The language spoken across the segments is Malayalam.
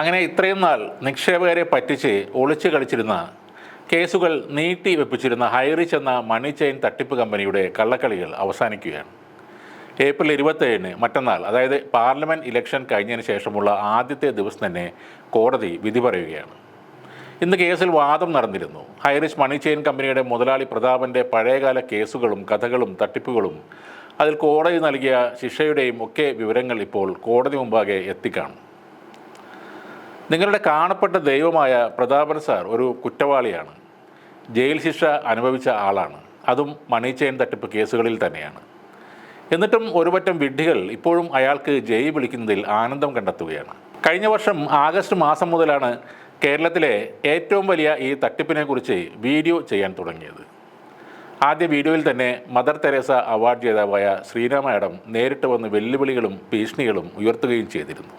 അങ്ങനെ ഇത്രയും നാൾ നിക്ഷേപകരെ പറ്റിച്ച് ഒളിച്ചു കളിച്ചിരുന്ന കേസുകൾ നീട്ടി വെപ്പിച്ചിരുന്ന ഹൈറിച്ച് എന്ന മണി ചെയിൻ തട്ടിപ്പ് കമ്പനിയുടെ കള്ളക്കളികൾ അവസാനിക്കുകയാണ്. ഏപ്രിൽ ഇരുപത്തേഴിന് മറ്റന്നാൾ അതായത് പാർലമെന്റ് ഇലക്ഷൻ കഴിഞ്ഞതിന് ശേഷമുള്ള ആദ്യത്തെ ദിവസം തന്നെ കോടതി വിധി പറയുകയാണ്. ഇന്ന് കേസിൽ വാദം നടന്നിരുന്നു. ഹൈറിച്ച് മണി ചെയിൻ കമ്പനിയുടെ മുതലാളി പ്രതാപന്റെ പഴയകാല കേസുകളും കഥകളും തട്ടിപ്പുകളും അതിൽ കോടതി നൽകിയ ശിക്ഷയുടെയും ഒക്കെ വിവരങ്ങൾ ഇപ്പോൾ കോടതി മുമ്പാകെ എത്തിക്കാണും. നിങ്ങളുടെ കാണപ്പെട്ട ദൈവമായ പ്രതാപൻ സാർ ഒരു കുറ്റവാളിയാണ്. ജയിൽ ശിക്ഷ അനുഭവിച്ച ആളാണ്. അതും മണി ചെയിൻ തട്ടിപ്പ് കേസുകളിൽ തന്നെയാണ്. എന്നിട്ടും ഒരുപറ്റം വിഡ്ഢികൾ ഇപ്പോഴും അയാൾക്ക് ജയി വിളിക്കുന്നതിൽ ആനന്ദം കണ്ടെത്തുകയാണ്. കഴിഞ്ഞ വർഷം ആഗസ്റ്റ് മാസം മുതലാണ് കേരളത്തിലെ ഏറ്റവും വലിയ ഈ തട്ടിപ്പിനെക്കുറിച്ച് വീഡിയോ ചെയ്യാൻ തുടങ്ങിയത്. ആദ്യ വീഡിയോയിൽ തന്നെ മദർ തെരേസ അവാർഡ് ജേതാവായ ശ്രീരാമ നേരിട്ട് വന്ന് വെല്ലുവിളികളും ഭീഷണികളും ഉയർത്തുകയും ചെയ്തിരുന്നു.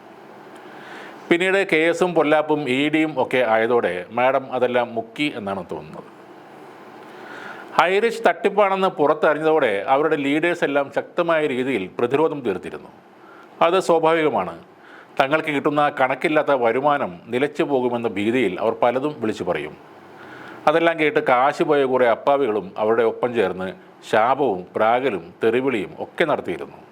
പിന്നീട് കേസും പൊല്ലാപ്പും ഇ ഡിയും ഒക്കെ ആയതോടെ മാഡം അതെല്ലാം മുക്കി എന്നാണ് തോന്നുന്നത്. ഹൈറിച്ച് തട്ടിപ്പാണെന്ന് പുറത്തറിഞ്ഞതോടെ അവരുടെ ലീഡേഴ്സ് എല്ലാം ശക്തമായ രീതിയിൽ പ്രതിരോധം തീർത്തിരുന്നു. അത് സ്വാഭാവികമാണ്. തങ്ങൾക്ക് കിട്ടുന്ന കണക്കില്ലാത്ത വരുമാനം നിലച്ചു പോകുമെന്ന ഭീതിയിൽ അവർ പലതും വിളിച്ചു പറയും. അതെല്ലാം കേട്ട് കാശ് പോയ കുറേ അപ്പാവികളും അവരുടെ ഒപ്പം ചേർന്ന് ശാപവും പ്രാകലും തെറിവിളിയും ഒക്കെ നടത്തിയിരുന്നു.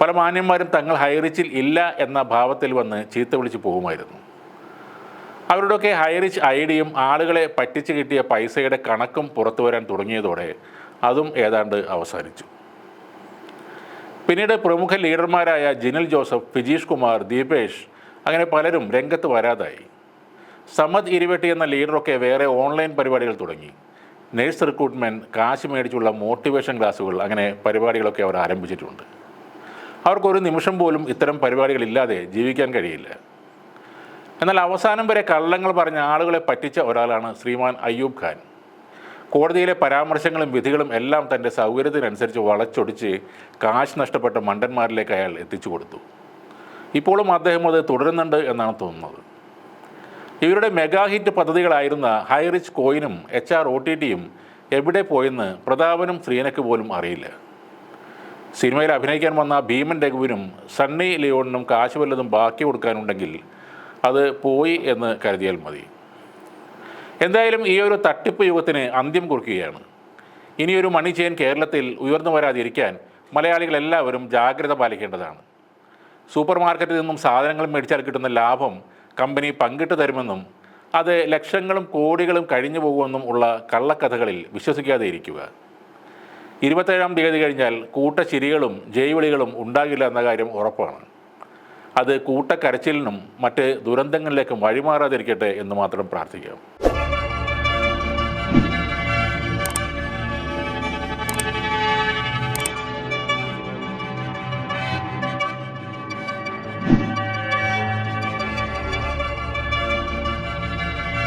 പല മാന്യന്മാരും തങ്ങൾ ഹൈറിച്ചിൽ ഇല്ല എന്ന ഭാവത്തിൽ വന്ന് ചീത്ത വിളിച്ച് പോകുമായിരുന്നു. അവരുടെയൊക്കെ ഹൈറിച്ച് ഐഡിയും ആളുകളെ പറ്റിച്ചു കിട്ടിയ പൈസയുടെ കണക്കും പുറത്തു വരാൻ തുടങ്ങിയതോടെ അതും ഏതാണ്ട് അവസാനിച്ചു. പിന്നീട് പ്രമുഖ ലീഡർമാരായ ജിനിൽ ജോസഫ് ഫിജീഷ് കുമാർ ദീപേഷ് അങ്ങനെ പലരും രംഗത്ത് വരാതായി. സമദ് ഇരുവെട്ടി എന്ന ലീഡറൊക്കെ വേറെ ഓൺലൈൻ പരിപാടികൾ തുടങ്ങി. നഴ്സ് റിക്രൂട്ട്മെന്റ് കാശ് മേടിച്ചുള്ള മോട്ടിവേഷൻ ക്ലാസ്സുകൾ അങ്ങനെ പരിപാടികളൊക്കെ അവർ ആരംഭിച്ചിട്ടുണ്ട്. അവർക്കൊരു നിമിഷം പോലും ഇത്തരം പരിപാടികളില്ലാതെ ജീവിക്കാൻ കഴിയില്ല. എന്നാൽ അവസാനം വരെ കള്ളങ്ങൾ പറഞ്ഞ ആളുകളെ പറ്റിച്ച ഒരാളാണ് ശ്രീമാൻ അയ്യൂബ് ഖാൻ. കോടതിയിലെ പരാമർശങ്ങളും വിധികളും എല്ലാം തന്റെ സൗകര്യത്തിനനുസരിച്ച് വളച്ചൊടിച്ച് കാശ് നഷ്ടപ്പെട്ട മണ്ടന്മാരിലേക്ക് അയാൾ എത്തിച്ചു കൊടുത്തു. ഇപ്പോഴും അദ്ദേഹം അത് തുടരുന്നുണ്ട് എന്നാണ് തോന്നുന്നത്. ഇവരുടെ മെഗാ ഹിറ്റ് പദ്ധതികളായിരുന്ന ഹൈറിച്ച് കോയിനും എച്ച് ആർ ഒ ടി ടിയും എവിടെ പോയെന്ന് പ്രതാപനും ശ്രീനക്ക് പോലും അറിയില്ല. സിനിമയിൽ അഭിനയിക്കാൻ വന്ന ഭീമൻ രഘുവിനും സണ്ണി ലിയോണിനും കാശ് വല്ലതും ബാക്കി കൊടുക്കാനുണ്ടെങ്കിൽ അത് പോയി എന്ന് കരുതിയാൽ മതി. എന്തായാലും ഈ ഒരു തട്ടിപ്പ് യുഗത്തിന് അന്ത്യം കുറിക്കുകയാണ്. ഇനിയൊരു മണി ചെയിൻ കേരളത്തിൽ ഉയർന്നു വരാതിരിക്കാൻ മലയാളികളെല്ലാവരും ജാഗ്രത പാലിക്കേണ്ടതാണ്. സൂപ്പർ മാർക്കറ്റിൽ നിന്നും സാധനങ്ങൾ മേടിച്ചാൽ കിട്ടുന്ന ലാഭം കമ്പനി പങ്കിട്ട് തരുമെന്നും അത് ലക്ഷങ്ങളും കോടികളും കഴിഞ്ഞു പോകുമെന്നും ഉള്ള കള്ളക്കഥകളിൽ വിശ്വസിക്കാതെ ഇരിക്കുക. ഇരുപത്തേഴാം തീയതി കഴിഞ്ഞാൽ കൂട്ടച്ചിരികളും ജയ്വിളികളും ഉണ്ടാകില്ല എന്ന കാര്യം ഉറപ്പാണ്. അത് കൂട്ടക്കരച്ചിലിനും മറ്റ് ദുരന്തങ്ങളിലേക്കും വഴിമാറാതിരിക്കട്ടെ എന്ന് മാത്രം പ്രാർത്ഥിക്കാം.